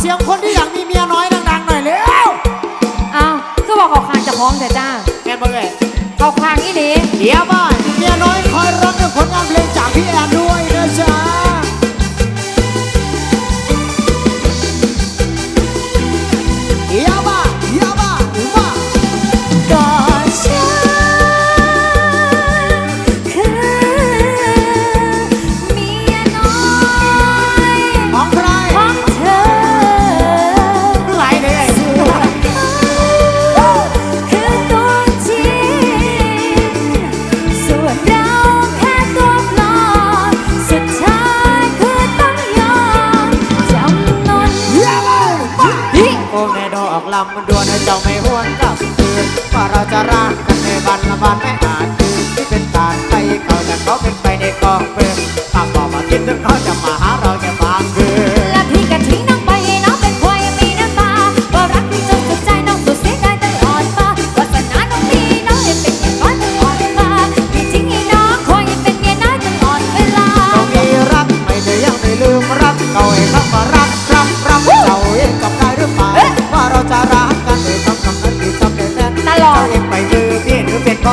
เสียงคนที่อยากมีเมียน้อยดังๆหน่อยเร็วอ้าวก็บอกเขาคางจะพ้องแต่จ้าแม่นบ่เลยเขาคางอีหลีเดี๋ยวบ่อยเมียน้อยคอยรับด้วยผลงานเพลงจากพี่แอนดู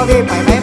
Đêm.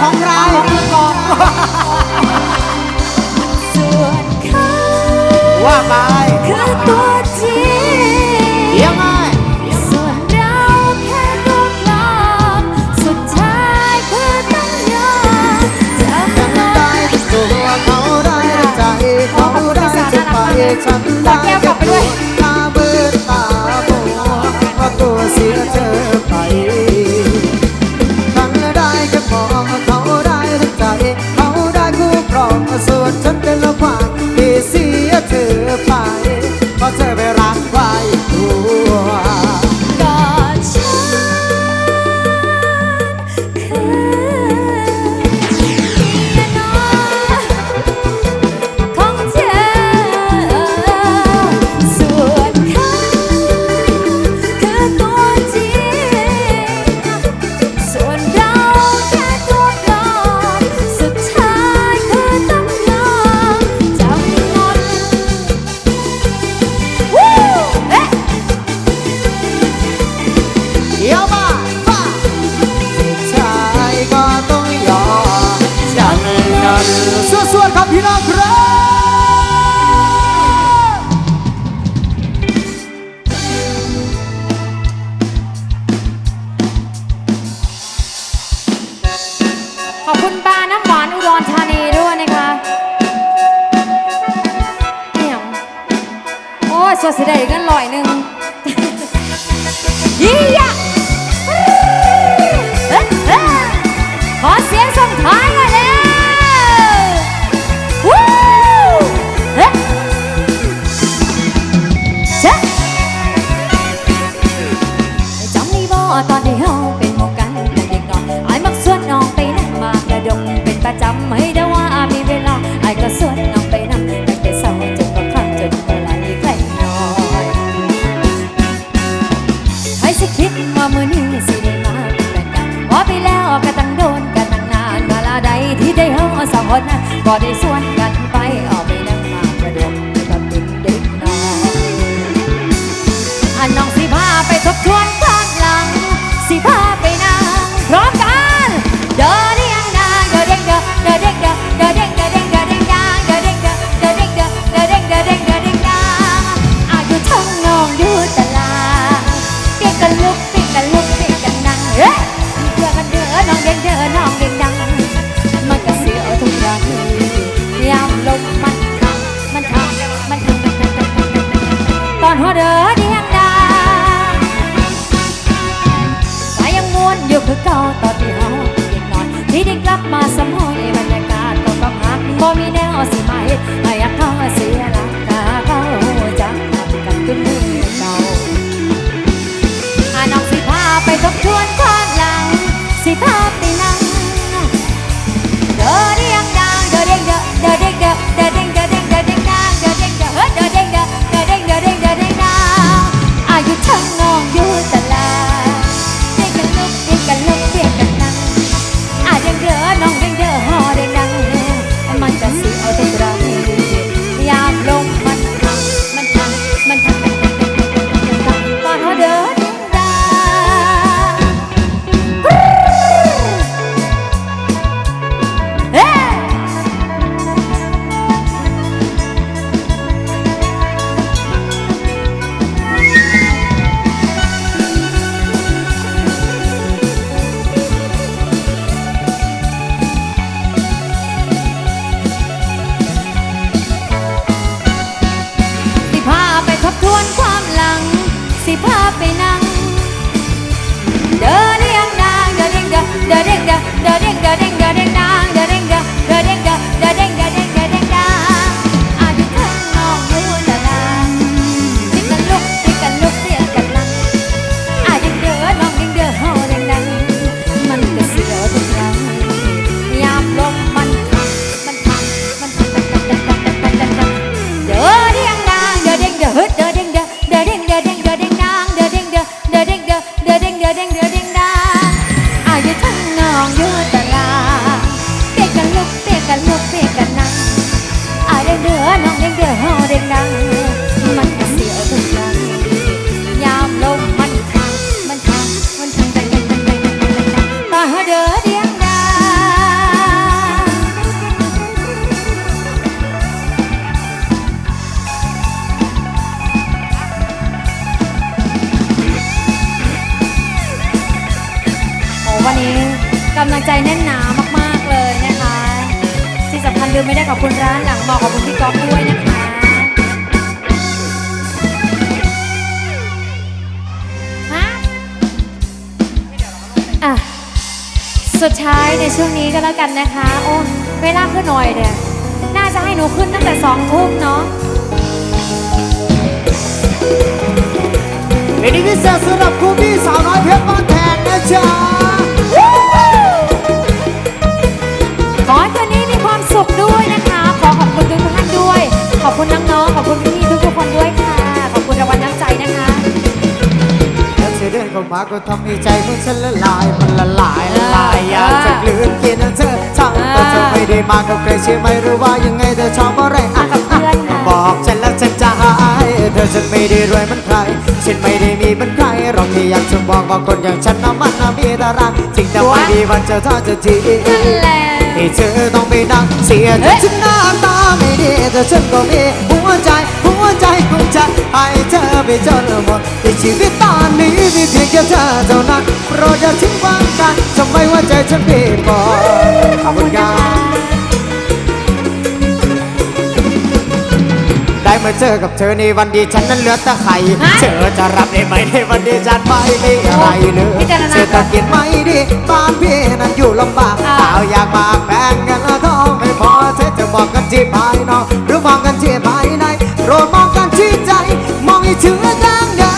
ของใครของคุณกองส่วนเขาว่าไปคือตัวจริงยังไงส่วนเราแค่ตัวปลอมสุดท้ายเธอต้องยอมจำได้ตัวเขาได้ใจเขาได้จะไปฉันได้ What is เด้อเดียงดาก็ยังมวนอยู่คือเก่าตอนที่เฮาเด็กน้อยที่ได้กลับมาสมอยบรรยากาศก็ต้องหักบ่มีแนวสิมาเฮ็ดให้อยากเข้าเสียหลักตาเข้าจักทำกันขึ้นมือเก่าอาน้องสิพาไปทบทวนความหลังสิพาไดินเด้ำลังใจแน่นหนามากๆเลยนะคะ ที่สำคัญลืมไม่ได้ขอบคุณร้านหลังบอกขอบคุณพี่ก๊อฟด้วยนะคะ ฮะ อะ สุดท้ายในช่วงนี้ก็แล้วกันนะคะ โอ้เวลาขึ้นหน่อยเดียน่าจะให้หนูขึ้นตั้งแต่สองทุ่มเนาะ เพลงนี้พิเศษสำหรับครูพี่สาวน้อยเพชรบ้านแพงนะจ๊ะ มาก็ทำให้ใจของฉันละลายมันละลายละลายอยากจะกลืนกินเธอช่างแต่เธอไม่ได้มากับใครใช่ไหมหรือว่ายังไงเธอชอบอะไรอะกับเพื่อนค่ะบอกฉันแล้วฉันจะหายเธอฉันไม่ได้รวยเหมือนใครฉันไม่ได้มีเหมือนใครเราแค่อยากจะบอกว่าคนอย่างฉันน่ะมันน่ะมีแต่รักจริงแต่ไม่มีวันจะทอดจะทีนั่นแหละให้เธอต้องไปนั่งเสียใจเฮ้ยฉันหน้าตาไม่ดีแต่ฉันก็มีหัว ใจหัวใจของฉันให้เธอไปจนหมดในชีวิตตอนนี้มีเพียงแค่เธอเท่านั้นโปรดอย่าทิ้งวางกันทำไมว่าใจฉันเปลี่ยนบ่ขอบคุณครับได้มาเจอกับเธอในวันดีฉันนั้นเหลือแต่ไข่เธอจะรับได้ไหมในวันดีฉันไม่มีอะไรเลยพิจารณาเศรษฐกิจไม่ดีบ้านพี่นั้นอยู่ลำบากสาวอยากมาแบ่งกันแล้วท้องไม่พอเธอจะบอกกันที่ภายนอกหรือมองกันที่ภาย มองให้ถึงทางเดิ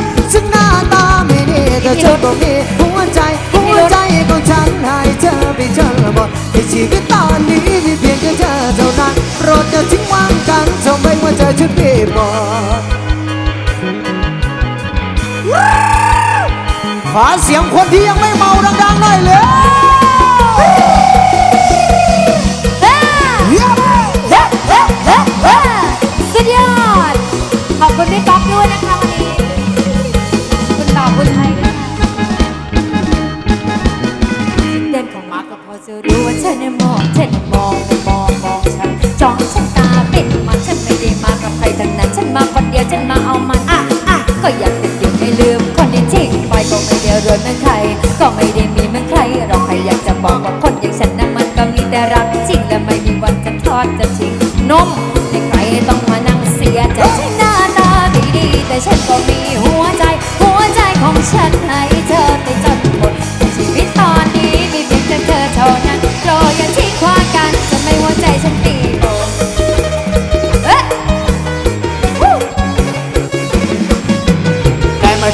นฉันหน้าตาไม่ดีแต่เธอก็มีหัวใจหัวใจของฉันให้เธอไปจนหมดในชีวิตตอนนี้มีเพียงแค่เธอเท่านั้นโปรดอย่าทิ้งวางกันทำไมว่าใจฉันเปลี่ยนหมดขอเสียงคนที่ยังไม่เมาดังๆหน่อยเลย คุณพี่ก๊อฟด้วยนะคะวันนี้ คุณต่อคุณไทยด้วยค่ะเดินของมาก็พอจะรู้ว่าเธอเนี่ยมองเธอเนี่ยมองมองมองฉันจ้องฉัน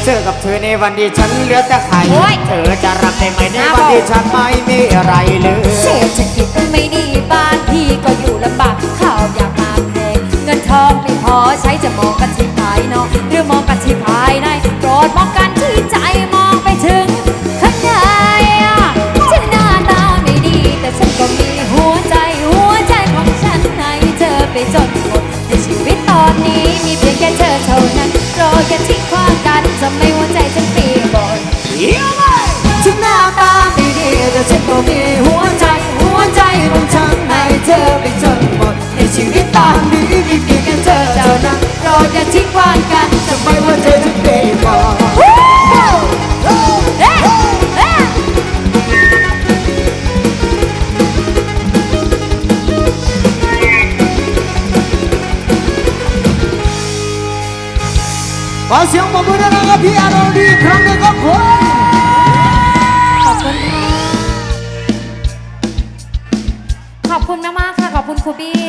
เจอกับเธอในวันที่ฉันเหลือแต่ไข่โอ๊ย เธอจะรับได้ไหมในน่าวันบอกที่ฉันไม่มีอะไรเลยเศรษฐกิจไม่ดีบ้านพี่ก็อยู่ลำบากข้าวอยากมาแพงเงินทองไม่พอใช้จะมองกันที่ภายนอกหรือมองกันที่ภายในโปรดมองกันที่ใจม อย่าทิ้งวางกันจะไม่ว่าเธอจะเป็นบอกเอ๊ะเอ๊ะขอเสียงปรบมือดังๆกับพี่อารมณ์ดีครั้งหนึงครับผมขอบคุณค่ะ ขอบคุณมากๆค่ะ ขอบคุณครูบี้